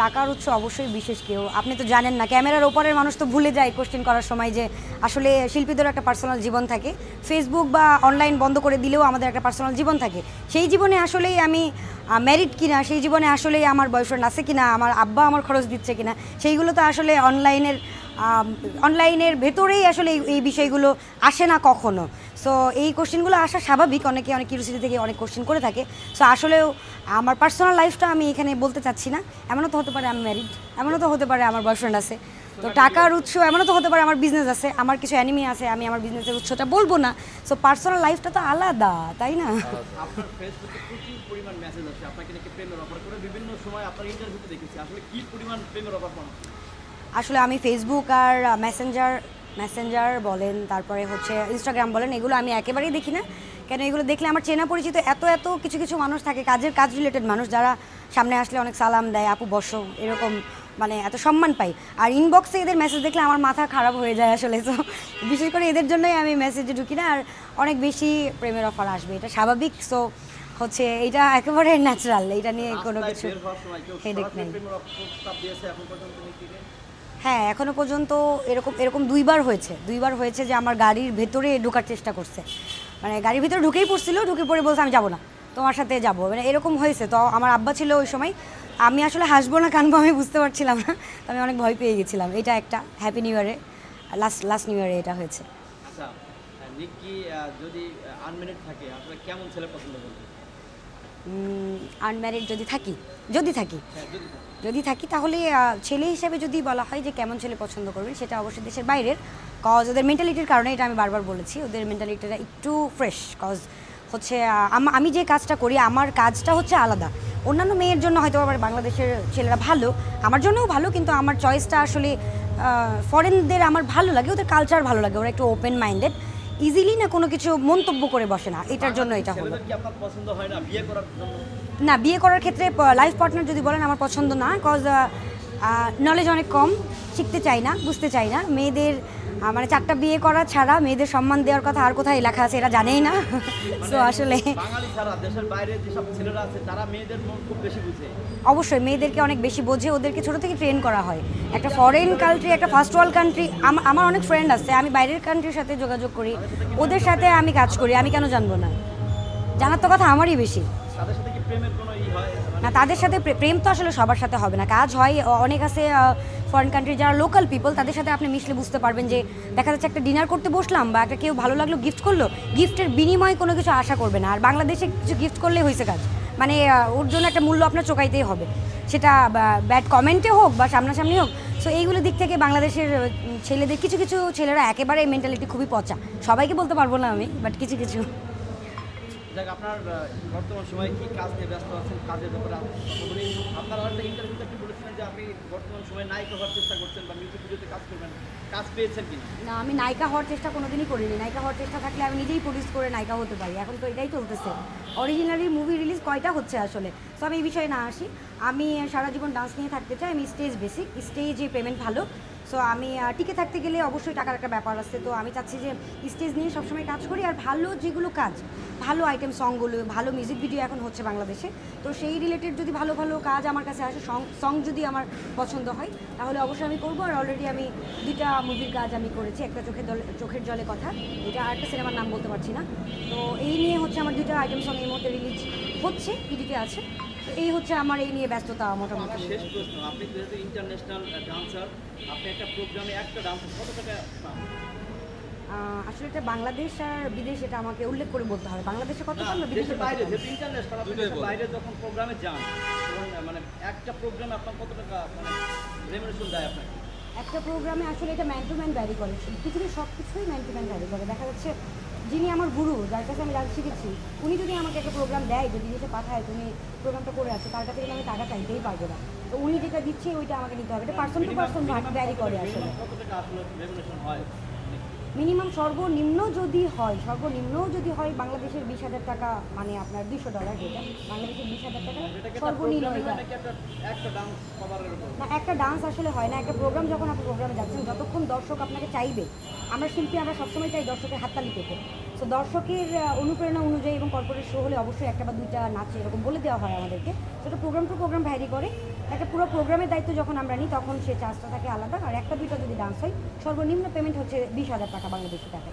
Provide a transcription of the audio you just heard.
টাকার উৎস অবশ্যই বিশেষ কেউ। আপনি তো জানেন না, ক্যামেরার ওপরের মানুষ তো ভুলে যায় কোশ্চেন করার সময় যে আসলে শিল্পীদের একটা পার্সোনাল জীবন থাকে। ফেসবুক বা অনলাইন বন্ধ করে দিলেও আমাদের একটা পার্সোনাল জীবন থাকে। সেই জীবনে আসলেই আমি ম্যারিড কিনা, সেই জীবনে আসলেই আমার বয়ফ্রেন্ড আছে কিনা, আমার আব্বা আমার খরচ দিচ্ছে কিনা, সেইগুলো তো আসলে অনলাইনের অনলাইনের ভেতরেই আসলে এই বিষয়গুলো আসে না কখনো। সো এই কোশ্চেনগুলো আসা স্বাভাবিক। অনেকে অনেক কিউরিসিটি থেকে অনেক কোশ্চেন করে থাকে। সো আসলেও আমার পার্সোনাল লাইফটা আমি এখানে বলতে চাচ্ছি না। এমনও তো হতে পারে আমি ম্যারিড এমনও তো হতে পারে আমার বয়ফ্রেন্ড আছে। তো টাকার উৎস এমনও তো হতে পারে আমার বিজনেস আছে। আমার কিছু অ্যানিমি আছে আমি আমার বিজনেসের উৎসটা বলব না। সো পার্সোনাল লাইফটা তো আলাদা তাই না? আসলে আমি ফেসবুক আর মেসেঞ্জার মেসেঞ্জার বলেন তারপরে হচ্ছে ইনস্টাগ্রাম বলেন এগুলো আমি একেবারেই দেখি না। কেন এগুলো দেখলে আমার চেনা পরিচিত এত এত কিছু কিছু মানুষ থাকে কাজের কাজ রিলেটেড মানুষ যারা সামনে আসলে অনেক সালাম দেয় আপু বসো। এরকম মানে এত সম্মান পাই। আর ইনবক্সে এদের মেসেজ দেখলে আমার মাথা খারাপ হয়ে যায় আসলে তো বিশেষ করে এদের জন্যই আমি মেসেজে ঢুকি না। আর অনেক বেশি প্রেমের অফার আসবে এটা স্বাভাবিক। সো হচ্ছে এটা একেবারে ন্যাচারাল এটা নিয়ে কোনো কিছু হেডেক নেই। হ্যাঁ এখনও পর্যন্ত এরকম এরকম দুইবার হয়েছে। দুইবার হয়েছে যে আমার গাড়ির ভেতরে ঢোকার চেষ্টা করছে। মানে গাড়ির ভিতরে ঢুকেই পড়ছিল, ঢুকে পড়ে বলছে আমি যাব না, তোমার সাথে যাব। মানে এরকম হয়েছে। তো আমার আব্বা ছিল ওই সময়। আমি আসলে হাসবো না, কানবো, আমি বুঝতে পারছিলাম না। তো আমি অনেক ভয় পেয়ে গেছিলাম। এটা একটা হ্যাপি নিউ ইয়ারে লাস্ট লাস্ট নিউ ইয়ারে এটা হয়েছে। আচ্ছা যদি থাকে আসলে কেমন ছেলে পছন্দ করবে আনম্যারিড যদি থাকি যদি থাকি যদি থাকি, তাহলে ছেলে হিসেবে যদি বলা হয় যে কেমন ছেলে পছন্দ করবেন, সেটা অবশ্যই দেশের বাইরের কজ ওদের মেন্টালিটির কারণে এটা আমি বারবার বলেছি, ওদের মেন্টালিটিটা একটু ফ্রেশ কজ হচ্ছে আমি যে কাজটা করি, আমার কাজটা হচ্ছে আলাদা। অন্যান্য মেয়ের জন্য হয়তো আবার বাংলাদেশের ছেলেরা ভালো, আমার জন্যও ভালো, কিন্তু আমার চয়েসটা আসলে ফরেনদের আমার ভালো লাগে, ওদের কালচার ভালো লাগে, ওরা একটু ওপেন মাইন্ডেড ইজিলি না কোনো কিছু মন্তব্য করে বসে না এটার জন্য এটা হলো। না বিয়ে করার ক্ষেত্রে লাইফ পার্টনার যদি বলেন আমার পছন্দ না কজ নলেজ অনেক কম। শিখতে চাই না বুঝতে চাই না। মেয়েদের মানে চারটা বিয়ে করা ছাড়া মেয়েদের সম্মান দেওয়ার কথা আর কোথায় লেখা আছে এরা জানেই না। সো আসলে মন বুঝে। অবশ্যই মেয়েদেরকে অনেক বেশি বোঝে ওদেরকে ছোটো থেকে ট্রেন করা হয়। একটা ফরেন কান্ট্রি একটা ফার্স্ট ওয়ার্ল্ড কান্ট্রি আমার অনেক ফ্রেন্ড আছে আমি বাইরের কান্ট্রির সাথে যোগাযোগ করি। ওদের সাথে আমি কাজ করি আমি কেন জানব না? জানার তো কথা আমারই বেশি। সাথে কি প্রেমের না, তাদের সাথে প্রে- প্রেম তো আসলে সবার সাথে হবে না। কাজ হয় অনেক আছে ফরেন কান্ট্রি যারা লোকাল পিপল তাদের সাথে আপনি মিশলে বুঝতে পারবেন যে দেখা যাচ্ছে একটা ডিনার করতে বসলাম বা একটা কেউ ভালো লাগল গিফট করল গিফটের বিনিময়ে কোনো কিছু আশা করবে না। আর বাংলাদেশে কিছু গিফট করলে হয়েছে কাজ। মানে ওর জন্য একটা মূল্য আপনার চোকাইতেই হবে। সেটা ব্যাড কমেন্টে হোক বা সামনাসামনি হোক সো এইগুলো দিক থেকে বাংলাদেশের ছেলেদের, কিছু কিছু ছেলেরা একেবারে মেন্টালিটি খুবই পচা। সবাইকে বলতে পারব না আমি বাট কিছু কিছু। যাক, আপনার বর্তমান সময়ে কি কাজ নিয়ে ব্যস্ত আছেন, কাজের ব্যাপারে বলি। আপনার একটা ইন্টারভিউতে আপনি বলেছিলেন যে আপনি বর্তমান সময়ে নায়িকা হওয়ার চেষ্টা করছেন বা মিউজিক ভিডিওতে কাজ করবেন। কাজ পেয়েছেন কি না, আমি নায়িকা হওয়ার চেষ্টা কোনোদিনই করিনি। নায়িকা হওয়ার চেষ্টা থাকলে আমি নিজেই প্রডিউস করে নায়িকা হতে পারি। এখন তো এটাই চলতেছে অরিজিনালি মুভি রিলিজ কয়টা হচ্ছে আসলে? তো আমি এই বিষয়ে না আসি। আমি সারা জীবন ডান্স নিয়ে থাকতে চাই, আমি স্টেজ বেসিক স্টেজে পেমেন্ট ভালো। সো আমি টিকে থাকতে গেলে অবশ্যই টাকার একটা ব্যাপার আছে। তো আমি চাচ্ছি যে স্টেজ নিয়ে সবসময় কাজ করি আর ভালো যেগুলো কাজ, ভালো আইটেম সংগুলো ভালো মিউজিক ভিডিও এখন হচ্ছে বাংলাদেশে। তো সেই রিলেটেড যদি ভালো ভালো কাজ আমার কাছে আসে সং সং যদি আমার পছন্দ হয়, তাহলে অবশ্যই আমি করব। আর অলরেডি আমি দুইটা মুভির কাজ আমি করেছি, একটা চোখের দলে, চোখের জলে কথা, এটা আর একটা সিনেমার নাম বলতে পারছি না। তো এই নিয়ে হচ্ছে আমার দুইটা আইটেম সং এই মুহূর্তে রিলিজ হচ্ছে ইডিতে আছে। তো এই হচ্ছে আমার এই নিয়ে ব্যস্ততা মোটামুটি। শেষ প্রশ্ন আপনি যেহেতু ইন্টারন্যাশনাল ডান্সার আপনি একটা প্রোগ্রামে একটা ডান্স কত টাকা আসলে এটা বাংলাদেশ আর বিদেশ এটা আমাকে উল্লেখ করে বলতে হবে। বাংলাদেশে কত না, পান বা বিদেশে বাইরে যেহেতু ইন্টারন্যাশনাল আপনি দেশের বাইরে যখন প্রোগ্রামে যান মানে একটা প্রোগ্রামে আপনার কত টাকা মানে রেমুনেশন দেয় আপনাকে? একটা প্রোগ্রামে আসলে এটা ম্যান টু ম্যান ভ্যারি করে। পৃথিবীর সব কিছুই ম্যান টু ম্যান ভ্যারি করে। দেখা যাচ্ছে যিনি আমার গুরু যার কাছে আমি ডান্স শিখেছি উনি যদি আমাকে একটা প্রোগ্রাম দেয় যদি এসে পাঠায় তুমি প্রোগ্রামটা করে আসো তার কাছে আমি টাকা চাইতেই পারব না। তো উনি যেটা দিচ্ছে ওইটা আমাকে নিতে হবে। এটা পার্সন টু পার্সন ভ্যারি করে আসলে। মিনিমাম সর্বনিম্ন যদি হয় সর্বনিম্ন যদি হয় বাংলাদেশের বিশ হাজার টাকা মানে আপনার দুশো ডলার যেটা বাংলাদেশের বিশ হাজার টাকা সর্বনিম্ন এটা। না একটা ডান্স আসলে হয় না একটা প্রোগ্রাম যখন আপনি প্রোগ্রামে যাচ্ছেন যতক্ষণ দর্শক আপনাকে চাইবে আমরা শিল্পী আমরা সবসময় চাই দর্শকের হাততালি পেতে। তো দর্শকের অনুপ্রেরণা অনুযায়ী এবং কর্পোরেট শো হলে অবশ্যই একটা বা দুইটা নাচ এরকম বলে দেওয়া হয় আমাদেরকে। সেটা প্রোগ্রাম টু প্রোগ্রাম ভ্যারি করে। একটা পুরো প্রোগ্রামের দায়িত্ব যখন আমরা নিই, তখন সে চার্জটা থাকে আলাদা। আর একটা দুইটা যদি ডান্স হয়, সর্বনিম্ন পেমেন্ট হচ্ছে বিশ হাজার টাকা বাংলাদেশি টাকা